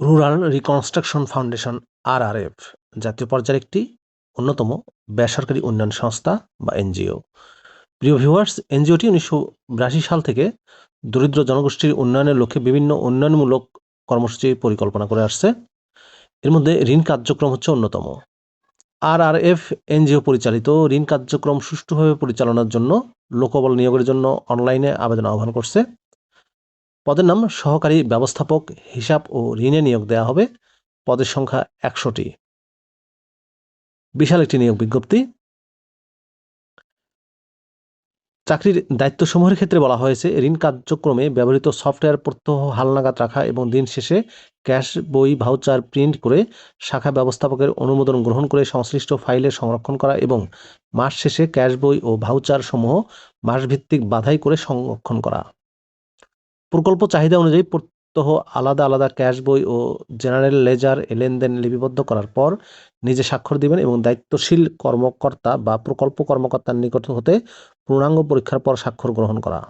Rural reconstruction foundation RRF জাতীয় পর্যায়ের একটি অন্যতম বেসরকারি উন্নয়ন সংস্থা বা এনজিও প্রিয় ভিউয়ার্স এনজিওটি উনিশশো বিরাশি সাল থেকে দরিদ্র জনগোষ্ঠীর উন্নয়নের লক্ষ্যে বিভিন্ন উন্নয়নমূলক কর্মসূচি পরিকল্পনা করে আসছে। এর মধ্যে ঋণ কার্যক্রম হচ্ছে অন্যতম। আর আর এফ এনজিও পরিচালিত ঋণ কার্যক্রম সুষ্ঠুভাবে পরিচালনার জন্য লোকবল নিয়োগের জন্য অনলাইনে আবেদন আহ্বান করছে। পদের নাম সহকারী ব্যবস্থাপক হিসাব ও ঋণে নিয়োগ দেওয়া হবে। পদের সংখ্যা একশোটি। বিশাল একটি নিয়োগ বিজ্ঞপ্তি। চাকরির দায়িত্বসমূহের ক্ষেত্রে বলা হয়েছে, ঋণ কার্যক্রমে ব্যবহৃত সফটওয়্যার প্রত্যহ হালনাগাদ রাখা এবং দিন শেষে ক্যাশ, বই, ভাউচার, প্রিন্ট করে শাখা ব্যবস্থাপকের অনুমোদন গ্রহণ করে সংশ্লিষ্ট ফাইলে সংরক্ষণ করা এবং মাস শেষে ক্যাশ, বই ও ভাউচার সমূহ মাসভিত্তিক বাধাই করে সংরক্ষণ করা। প্রকল্প চাহিদা অনুযায়ী প্রত্যহ আলাদা আলাদা ক্যাশ বই ও জেনারেল লেজার লেনদেন লিপিবদ্ধ করার পর নিজে স্বাক্ষর দিবেন এবং দায়িত্বশীল কর্মকর্তা বা প্রকল্প কর্মকর্তার নিকট হতে পূর্ণাঙ্গ পরীক্ষার পর স্বাক্ষর গ্রহণ করা।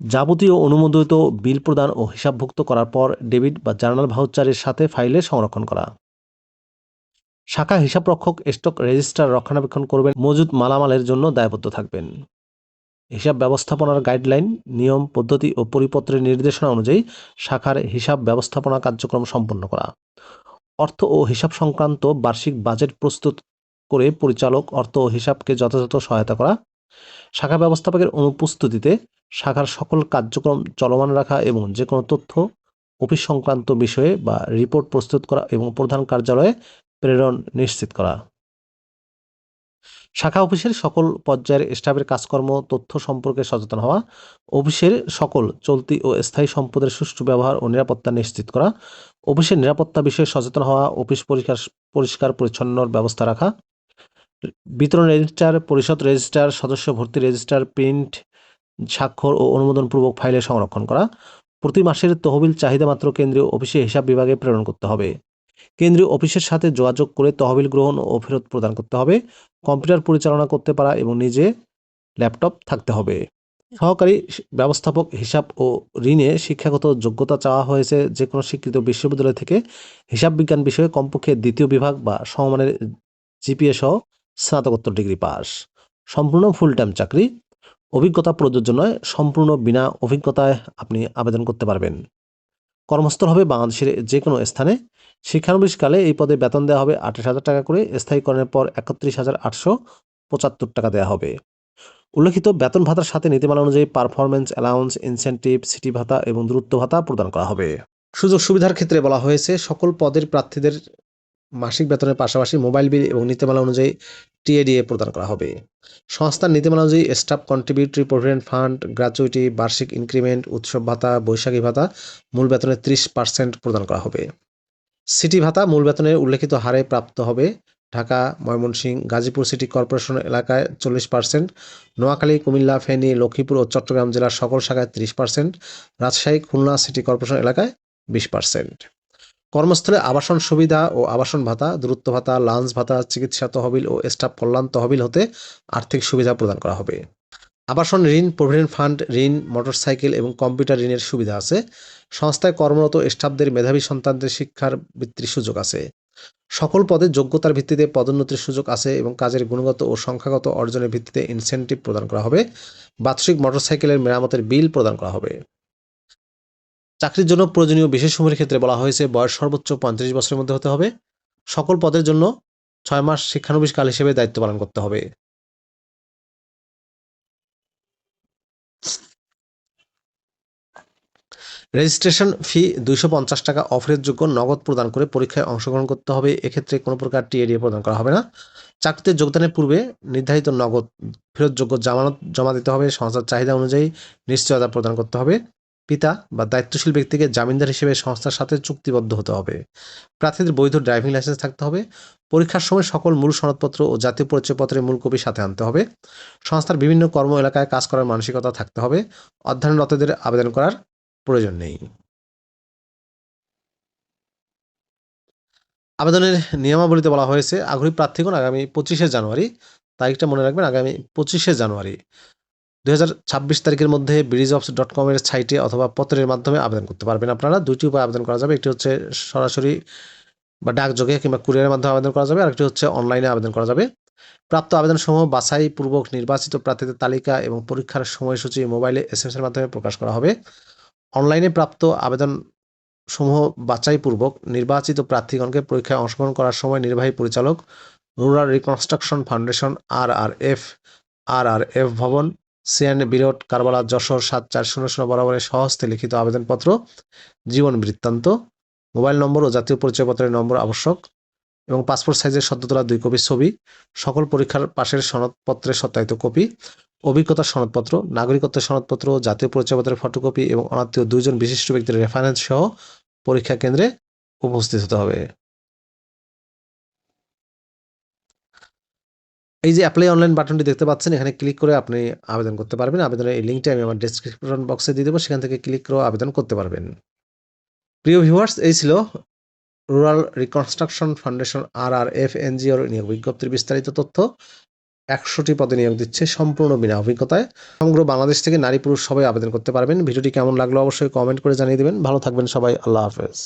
যাবতীয় অনুমোদিত বিল প্রদান ও হিসাবভুক্ত করার পর ডেবিট বা জার্নাল ভাউচারের সাথে ফাইলে সংরক্ষণ করা। শাখা হিসাবরক্ষক স্টক রেজিস্টার রক্ষণাবেক্ষণ করবেন। মজুদ মালামালের জন্য দায়বদ্ধ থাকবেন। হিসাব ব্যবস্থাপনার গাইডলাইন, নিয়ম, পদ্ধতি ও পরিপত্রের নির্দেশনা অনুযায়ী শাখার হিসাব ব্যবস্থাপনা কার্যক্রম সম্পন্ন করা। অর্থ ও হিসাব সংক্রান্ত বার্ষিক বাজেট প্রস্তুত করে পরিচালক অর্থ ও হিসাবকে যথাযথ সহায়তা করা, শাখা ব্যবস্থাপকের অনুপস্থিতিতে শাখার সকল কার্যক্রম চলমান রাখা এবং যে কোনো তথ্য, অফিস সংক্রান্ত বিষয়ে বা রিপোর্ট প্রস্তুত করা এবং প্রধান কার্যালয়ে প্রেরণ নিশ্চিত করা। শাখা অফিসের সকল পর্যায়ের স্টাফের কাজকর্ম, তথ্য সম্পর্কে সচেতন হওয়া, অফিসের সকল চলতি ও স্থায়ী সম্পদের সুষ্ঠু ব্যবহার ও নিরাপত্তা নিশ্চিত করা, অফিসের নিরাপত্তা বিষয়ে সচেতন হওয়া, অফিস পরিষ্কার পরিষ্কার পরিচ্ছন্নর ব্যবস্থা রাখা, বিতরণ রেজিস্টার, পরিষদ রেজিস্টার, সদস্য ভর্তি রেজিস্টার, প্রিন্ট, স্বাক্ষর ও অনুমোদনপূর্বক ফাইলে সংরক্ষণ করা, প্রতি মাসের তহবিল চাহিদা মাত্র কেন্দ্রীয় অফিসে হিসাব বিভাগে প্রেরণ করতে হবে। কেন্দ্রীয় অফিসের সাথে যোগাযোগ করে তহবিল গ্রহণ ও ফেরত প্রদান করতে হবে, কম্পিউটার পরিচালনা করতে পারা এবং নিজে ল্যাপটপ থাকতে হবে। সহকারী ব্যবস্থাপক হিসাব ও ঋণে শিক্ষাগত যোগ্যতা চাওয়া হয়েছে যে কোনো স্বীকৃত বিশ্ববিদ্যালয় থেকে। হিসাব বিজ্ঞান বিষয়ে কমপক্ষে দ্বিতীয় বিভাগ বা সমমানের জিপিএ সহ স্নাতকোত্তর ডিগ্রি পাস। সম্পূর্ণ ফুল টাইম চাকরি। অভিজ্ঞতা প্রযোজ্য নয়, সম্পূর্ণ বিনা অভিজ্ঞতায় আপনি আবেদন করতে পারবেন। কর্মস্থল হবে বাংলাদেশের যে কোনো স্থানে। শিক্ষানবিশকালে এই পদে বেতন দেওয়া হবে আঠাশ হাজার টাকা করে। স্থায়ীকরণের পর একত্রিশ হাজার আটশো পঁচাত্তর টাকা দেওয়া হবে। উল্লেখিত বেতন ভাতার সাথে নীতিমালা অনুযায়ী পারফরমেন্স অ্যালাউন্স ইনসেন্টিভ সিটি ভাতা এবং দূরত্ব ভাতা প্রদান করা হবে। সুযোগ সুবিধার ক্ষেত্রে বলা হয়েছে, সকল পদের প্রার্থীদের মাসিক বেতনের পাশাপাশি মোবাইল বিল এবং নীতিমালা অনুযায়ী টিএডিএ প্রদান করা হবে। সংস্থার নীতিমালা অনুযায়ী staff contributory provident fund gratuity বার্ষিক ইনক্রিমেন্ট উৎসব ভাতা, বৈশাখী ভাতা, মূল বেতনের ত্রিশ পার্সেন্ট প্রদান করা হবে। সিটি ভাতা মূল বেতনের উল্লেখিত হারে প্রাপ্ত হবে। ঢাকা, ময়মনসিংহ, গাজীপুর সিটি কর্পোরেশন এলাকায় চল্লিশ পার্সেন্ট নোয়াখালী, কুমিল্লা, ফেনী, লক্ষ্মীপুর ও চট্টগ্রাম জেলার সকল শাখায় ত্রিশ percent Rajshahi, Khulna city corporation এলাকায় বিশ পার্সেন্ট কর্মস্থলে আবাসন সুবিধা ও আবাসন ভাতা দূরত্ব ভাতা, লাঞ্চ ভাতা, চিকিৎসা তহবিল ও স্টাফ কল্যাণ তহবিল হতে আর্থিক সুবিধা প্রদান করা হবে। আবাসন ঋণ, প্রভিডেন্ট ফান্ড, ঋণ, মোটরসাইকেল এবং কম্পিউটার ঋণের সুবিধা আছে। সংস্থায় কর্মরত স্টাফদের মেধাবী সন্তানদের শিক্ষার বৃত্তির সুযোগ আছে। সকল পদে যোগ্যতার ভিত্তিতে পদোন্নতির সুযোগ আছে এবং কাজের গুণগত ও সংখ্যাগত অর্জনের ভিত্তিতে ইনসেন্টিভ প্রদান করা হবে। বাৎসরিক মোটরসাইকেলের মেরামতের বিল প্রদান করা হবে। চাকরির জন্য প্রয়োজনীয় বিশেষ সময়ের ক্ষেত্রে বলা হয়েছে বয়স সর্বোচ্চ পঁয়ত্রিশ বছরের মধ্যে হতে হবে। সকল পদের জন্য ছয় মাস শিক্ষানবিশ কাল হিসেবে দায়িত্ব পালন করতে হবে। রেজিস্ট্রেশন ফি দুইশো পঞ্চাশ টাকা অফারের নগদ প্রদান করে পরীক্ষায় অংশগ্রহণ করতে হবে। এক্ষেত্রে কোনো প্রকার টিএডিএ প্রদান করা হবে না। চাকরিতে যোগদানের পূর্বে নির্ধারিত নগদ ফেরতযোগ্য জামানত জমা দিতে হবে। সংস্থার চাহিদা অনুযায়ী নিশ্চয়তা প্রদান করতে হবে। পিতা বা দায়িত্বশীল ব্যক্তিকে জামিনদার হিসেবে সংস্থার সাথে চুক্তিবদ্ধ হতে হবে। প্রার্থীদের বৈধ ড্রাইভিং লাইসেন্স থাকতে হবে। পরীক্ষার সময় সকল মূল সনদপত্র ও জাতীয় পরিচয়পত্রের মূল কপি সাথে আনতে হবে। সংস্থার বিভিন্ন কর্ম এলাকায় কাজ করার মানসিকতা থাকতে হবে। অধ্যয়নরতদের আবেদন করার প্রয়োজন নেই। আবেদনের নিয়মাবলীতে বলা হয়েছে, আগ্রহী প্রার্থীগণ আগামী পঁচিশে জানুয়ারি, তারিখটা মনে রাখবেন, আগামী পঁচিশে জানুয়ারি। দু হাজার ছাব্বিশ তারিখের মধ্যে ব্রিজ অফ ডট কমের সাইটে অথবা পত্রের মাধ্যমে আবেদন করতে পারবেন। আপনারা দুইটি উপায় আবেদন করা যাবে, একটি হচ্ছে সরাসরি বা ডাকযোগে কিংবা কুরিয়ারের মাধ্যমে আবেদন করা যাবে, আরেকটি হচ্ছে অনলাইনে আবেদন করা যাবে। প্রাপ্ত আবেদনসমূহ বাছাই পূর্বক নির্বাচিত প্রার্থীদের তালিকা এবং পরীক্ষার সময়সূচি মোবাইলে এস এর মাধ্যমে প্রকাশ করা হবে। অনলাইনে প্রাপ্ত আবেদন সমূহ বাছাই পূর্বক নির্বাচিত প্রার্থীগণকে পরীক্ষায় অংশগ্রহণ করার সময় নির্বাহী পরিচালক, rural reconstruction foundation R R F R R F ভবন সিএন বিরট কারবালা, যশোর সাত চার শূন্য শূন্য বরাবরে সহস্তে লিখিত আবেদনপত্র, জীবন বৃত্তান্ত, মোবাইল নম্বর ও জাতীয় পরিচয়পত্রের নম্বর আবশ্যক এবং পাসপোর্ট সাইজের সদ্য তোলা দুই কপি ছবি, সকল পরীক্ষার পাশের সনদপত্রের সত্যায়িত কপি, অভিজ্ঞতার সনদপত্র, নাগরিকত্বের সনদপত্র, জাতীয় পরিচয়পত্রের ফটোকপি এবং অনাত্মীয় দুইজন বিশিষ্ট ব্যক্তির রেফারেন্স সহ পরীক্ষা কেন্দ্রে উপস্থিত হতে হবে। এই যে অ্যাপ্লাই অনলাইন বাটনটি দেখতে পাচ্ছেন, এখানে ক্লিক করে আপনি আবেদন করতে পারবেন। আবেদনের এই লিঙ্কটি আমি আমার ডেসক্রিপশন বক্সে দিয়ে দেবো, সেখান থেকে ক্লিক করে আবেদন করতে পারবেন। প্রিয় ভিউয়ার্স এই ছিল rural reconstruction foundation R R F এনজিওর নিয়োগ বিজ্ঞপ্তির বিস্তারিত তথ্য। একশোটি পদে নিয়োগ দিচ্ছে সম্পূর্ণ বিনা অভিজ্ঞতায়। সমগ্র বাংলাদেশ থেকে নারী পুরুষ সবাই আবেদন করতে পারবেন। ভিডিওটি কেমন লাগল অবশ্যই কমেন্ট করে জানিয়ে দেবেন। ভালো থাকবেন সবাই, আল্লাহ হাফেজ।